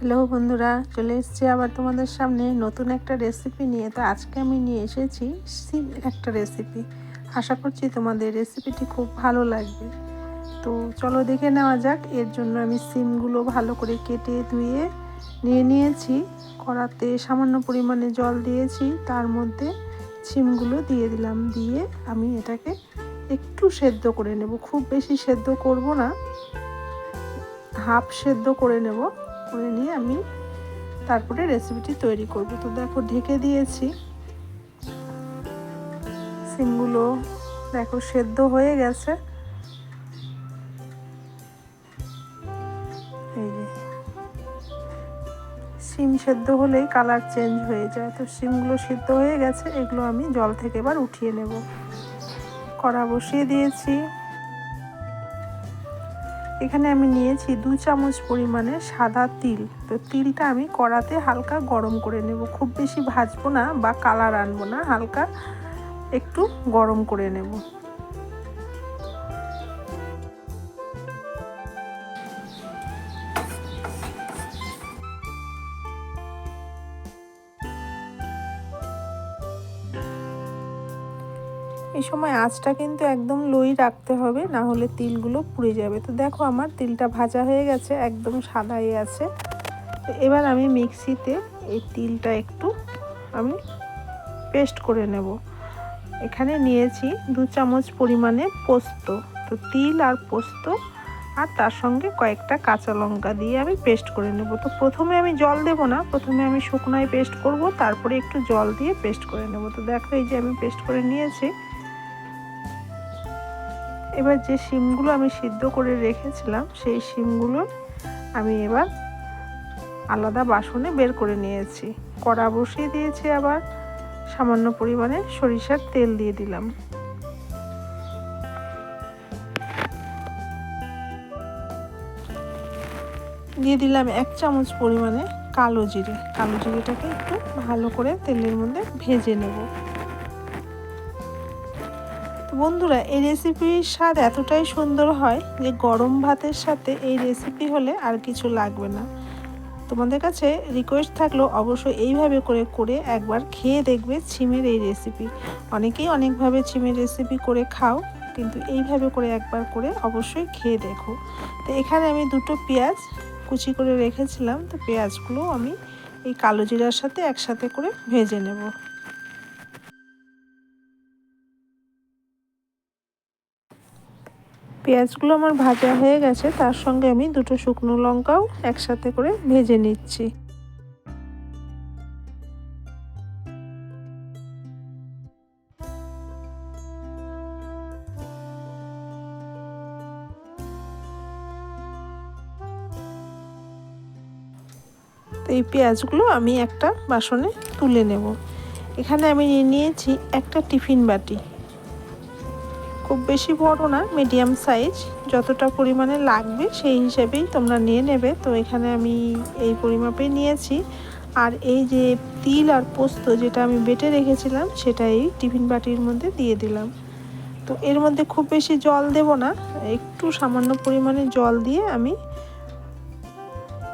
Hello বন্ধুরা, চলে এসেছি আবার তোমাদের সামনে নতুন একটা রেসিপি নিয়ে। তো আজকে আমি নিয়ে এসেছি সিমের একটা রেসিপি আশা করছি তোমাদের রেসিপিটি খুব ভালো লাগবে। তো চলো দেখে নেওয়া যাক, এর জন্য আমি সিমগুলো ভালো করে কেটে ধুয়ে নিয়ে নিয়েছি। কড়াতে সামান্য পরিমাণে জল দিয়েছি, তার মধ্যে সিমগুলো দিয়ে দিলাম। দিয়ে আমি এটাকে একটু সেদ্ধ করে নেব। খুব বেশি সেদ্ধ করব না, হাফ সেদ্ধ করে নেব। করে নিয়ে আমি তারপরে রেসিপিটি তৈরি করব। তো দেখো, ঢেকে দিয়েছি। সিমগুলো দেখো, সেদ্ধ হয়ে গেছে। এই সিম সেদ্ধ হলেই কালার চেঞ্জ হয়ে যায়। তো সিমগুলো সিদ্ধ হয়ে গেছে, এগুলো আমি জল থেকে এবার উঠিয়ে নেব। কড়া বসিয়ে দিয়েছি। এখানে আমি নিয়েছি দু চামচ পরিমাণে সাদা তিল। তো তিলটা আমি কড়াতে হালকা গরম করে নেব। খুব বেশি ভাজবো না বা কালার আনব না, হালকা একটু গরম করে নেব। এই সময় আঁচটা কিন্তু একদম লোই রাখতে হবে, না হলে তিলগুলো পুড়ে যাবে। তো দেখো আমার তিলটা ভাজা হয়ে গেছে, একদম সাদাই আছে। তো এবার আমি মিক্সিতে এই তিলটা একটু আমি পেস্ট করে নেব। এখানে নিয়েছি দু চামচ পরিমাণে পোস্ত। তো তিল আর পোস্ত আর তার সঙ্গে কয়েকটা কাঁচা লঙ্কা দিয়ে আমি পেস্ট করে নেব। তো প্রথমে আমি জল দেব না, প্রথমে আমি শুকনোয় পেস্ট করব, তারপরে একটু জল দিয়ে পেস্ট করে নেব। তো দেখো এই যে আমি পেস্ট করে নিয়েছি এবার যে শিমগুলো আমি সিদ্ধ করে রেখেছিলাম, সেই শিমগুলো আমি এবার আলাদা বাসনে বের করে নিয়েছি। কড়া বসিয়ে দিয়েছি আবার, সামান্য পরিমাণে সরিষার তেল দিয়ে দিলাম। দিয়ে দিলাম এক চামচ পরিমাণে কালো জিরে। কালো জিরেটাকে একটু ভালো করে তেলের মধ্যে ভেজে নেব। বন্ধুরা, এই রেসিপির স্বাদ এতটাই সুন্দর হয় যে গরম ভাতের সাথে এই রেসিপি হলে আর কিছু লাগবে না। তোমাদের কাছে রিকোয়েস্ট থাকল অবশ্যই এইভাবে করে করে একবার খেয়ে দেখবে ছিমের এই রেসিপি অনেকেই অনেকভাবে ছিমের রেসিপি করে খাও, কিন্তু এইভাবে করে একবার করে অবশ্যই খেয়ে দেখো। তো এখানে আমি দুটো পেঁয়াজ কুচি করে রেখেছিলাম, তো পেঁয়াজগুলো আমি এই কালো জিরার সাথে একসাথে করে ভেজে নেব। পেঁয়াজগুলো আমার ভাজা হয়ে গেছে, তার সঙ্গে আমি দুটো শুকনো লঙ্কাও একসাথে করে ভেজে নিচ্ছি। এই পেঁয়াজগুলো আমি একটা বাসনে তুলে নেব। এখানে আমি নিয়ে নিয়েছি একটা টিফিন বাটি। খুব বেশি বড় না মিডিয়াম সাইজ যতটা পরিমাণে লাগবে সেই হিসেবেই তোমরা নিয়ে নেবে। তো এখানে আমি এই পরিমাপেই নিয়েছি। আর এই যে তিল আর পোস্ত যেটা আমি বেটে রেখেছিলাম সেটা এই টিফিন বাটির মধ্যে দিয়ে দিলাম। তো এর মধ্যে খুব বেশি জল দেব না, একটু সামান্য পরিমাণে জল দিয়ে আমি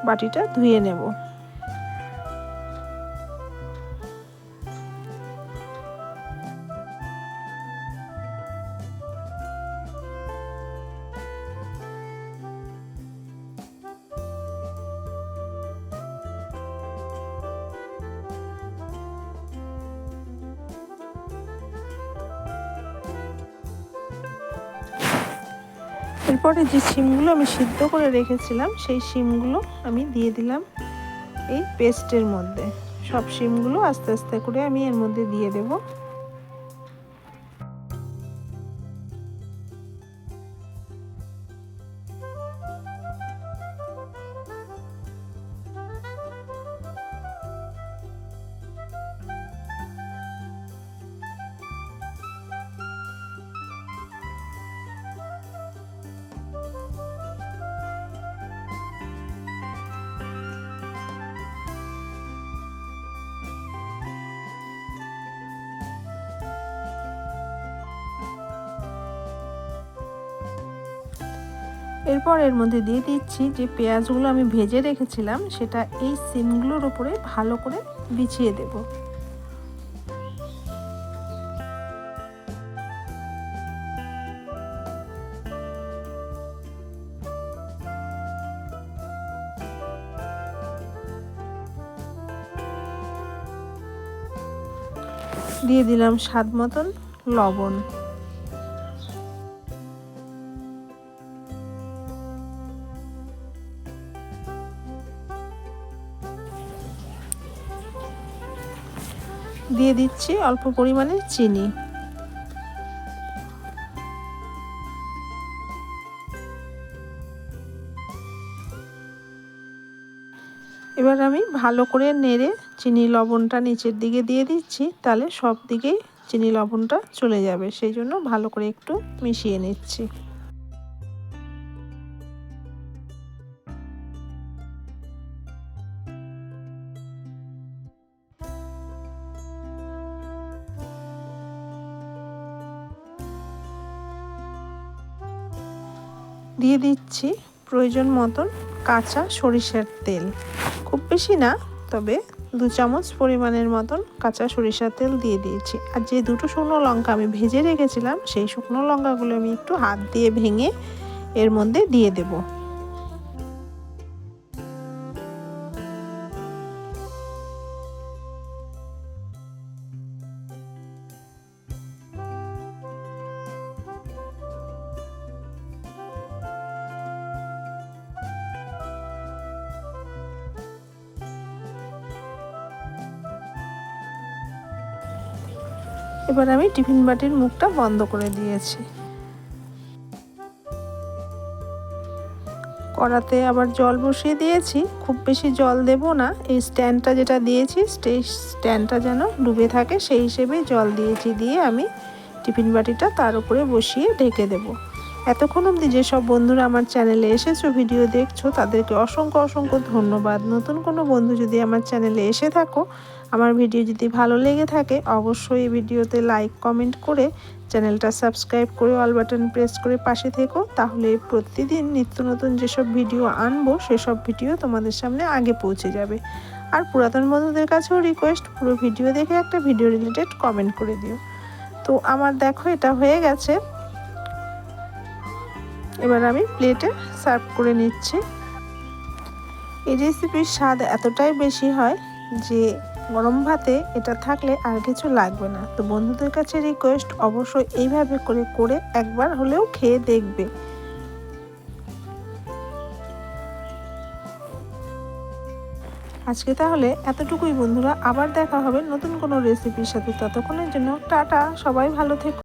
বাটিটা ধুয়ে নেব। এরপরে যে শিমগুলো আমি সিদ্ধ করে রেখেছিলাম, সেই শিমগুলো আমি দিয়ে দিলাম এই পেস্টের মধ্যে। সব শিমগুলো আস্তে আস্তে করে আমি এর মধ্যে দিয়ে দেবো। এরপর এর মধ্যে দিয়ে দিচ্ছি যে পেঁয়াজগুলো আমি ভেজে রেখেছিলাম, সেটা এই সিমগুলোর উপরে ভালো করে বিছিয়ে দেবো। দিয়ে দিলাম স্বাদ মতন লবণ। দিয়ে দিচ্ছি অল্প পরিমাণে চিনি। এবার আমি ভালো করে নেড়ে চিনি লবণটা নিচের দিকে দিয়ে দিচ্ছি, তাহলে সব দিকেই চিনি লবণটা চলে যাবে। সেই জন্য ভালো করে একটু মিশিয়ে নিচ্ছি। দিয়ে দিচ্ছি প্রয়োজন মতন কাঁচা সরিষার তেল। খুব বেশি না, তবে দু চামচ পরিমাণের মতন কাঁচা সরিষার তেল দিয়ে দিয়েছি। আর যে দুটো শুকনো লঙ্কা আমি ভেজে রেখেছিলাম, সেই শুকনো লঙ্কাগুলো আমি একটু হাত দিয়ে ভেঙে এর মধ্যে দিয়ে দেবো। এবার আমি টিফিন বাটির মুখটা বন্ধ করে দিয়েছি। কড়াতে আবার জল বসিয়ে দিয়েছি। খুব বেশি জল দেব না। এই স্ট্যান্ডটা যেটা দিয়েছি স্ট্যান্ডটা যেন ডুবে থাকে, সেই হিসেবে জল দিয়েছি, দিয়ে আমি টিফিন বাটিটা তার উপরে বসিয়ে ঢেকে দেবো। এতক্ষণ অবধি যেসব বন্ধুরা আমার চ্যানেলে এসেছ, ভিডিও দেখছ, তাদেরকে অসংখ্য অসংখ্য ধন্যবাদ। নতুন কোনো বন্ধু যদি আমার চ্যানেলে এসে থাকো আমার ভিডিও যদি ভালো লেগে থাকে, অবশ্যই এই ভিডিওতে লাইক কমেন্ট করে চ্যানেলটা সাবস্ক্রাইব করে অল বাটন প্রেস করে পাশে থেকো। তাহলে প্রতিদিন নিত্য নতুন যেসব ভিডিও আনব, সেসব ভিডিও তোমাদের সামনে আগে পৌঁছে যাবে। আর পুরাতন বন্ধুদের কাছেও রিকোয়েস্ট পুরো ভিডিও দেখে একটা ভিডিও রিলেটেড কমেন্ট করে দিও। তো আমার দেখো, এটা হয়ে গেছে। এবার আমি প্লেটে সার্ভ করে নিচ্ছি। এই রেসিপির স্বাদ এতটাই বেশি হয় যে গরম ভাতে এটা থাকলে আর কিছু লাগবে না। তো বন্ধুদের কাছে রিকোয়েস্ট অবশ্যই এইভাবে করে করে একবার হলেও খেয়ে দেখবে। আজকে তাহলে এতটুকুই বন্ধুরা। আবার দেখা হবে নতুন কোনো রেসিপির সাথে। ততক্ষণের জন্য টাটা, সবাই ভালো থেকো।